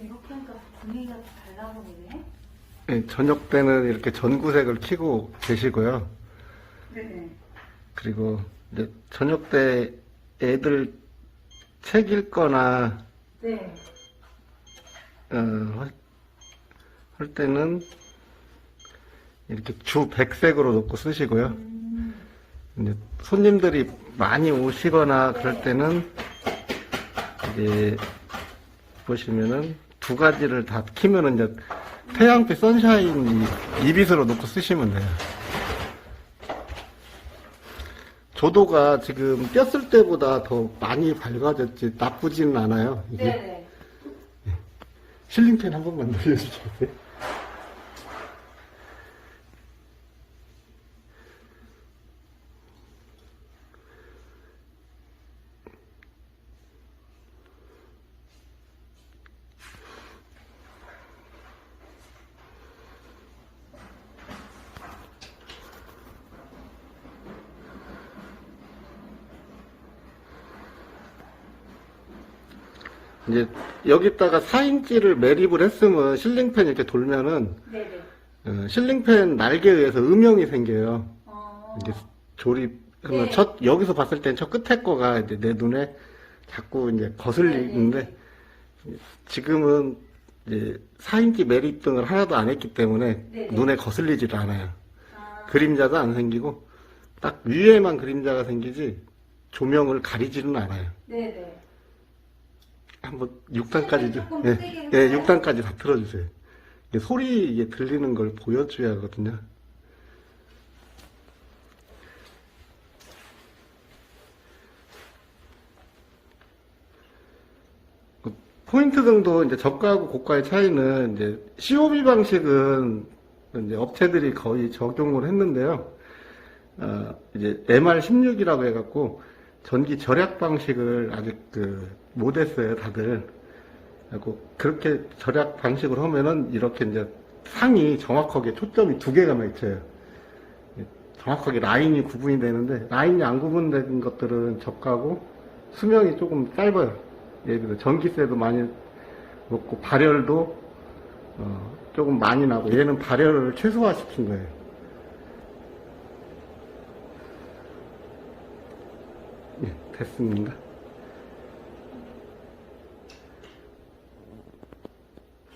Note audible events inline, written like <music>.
분위기가 좀 달라 보이네. 예, 저녁 때는 이렇게 전구색을 켜고 계시고요. 네네. 그리고 이제 저녁 때 애들 책 읽거나 네. 어, 할- 할 때는 이렇게 주 백색으로 놓고 쓰시고요. 음, 이제 손님들이 많이 오시거나 그럴 때는 이제 보시면은 두 가지를 다 키면은 이제 태양빛 선샤인 이- 이빗으로 놓고 쓰시면 돼요. 조도가 지금 꼈을 때보다 더 많이 밝아졌지 나쁘지는 않아요. 이게 네네. 실링팬 한 번만 <laughs> 돌려주세요. 이제 여기다가 4인치를 매립을 했으면 실링팬 이렇게 돌면은 네네. 어, 실링팬 날개에 의해서 음영이 생겨요. 어, 이제 조립하면 네. 첫 여기서 봤을 땐저 끝에 거가 이제 내 눈에 자꾸 이제 거슬리는데 지금은 이제 4인치 매립 등을 하나도 안 했기 때문에 네. 눈에 거슬리지도 않아요. 아, 그림자도 안 생기고 딱 위에만 그림자가 생기지 조명을 가리지는 않아요. 네네. 한번 6단까지 좀, 예, 예, 해볼까요? 6단까지 다 틀어주세요. 이게 소리 이게 들리는 걸 보여줘야 하거든요. 그 포인트 등도 이제 저가하고 고가의 차이는 이제 COB 방식은 이제 업체들이 거의 적용을 했는데요. 어, 이제 MR16이라고 해갖고 전기 절약 방식을 아직 그 못했어요, 다들. 하고 그렇게 절약 방식으로 하면은 이렇게 이제 상이 정확하게 초점이 두 개가 맞춰요. 정확하게 라인이 구분이 되는데 라인이 안 구분된 것들은 저가고 수명이 조금 짧아요. 예를 들어 전기세도 많이 먹고 발열도 어, 조금 많이 나고 얘는 발열을 최소화 시킨 거예요. 예, 됐습니다.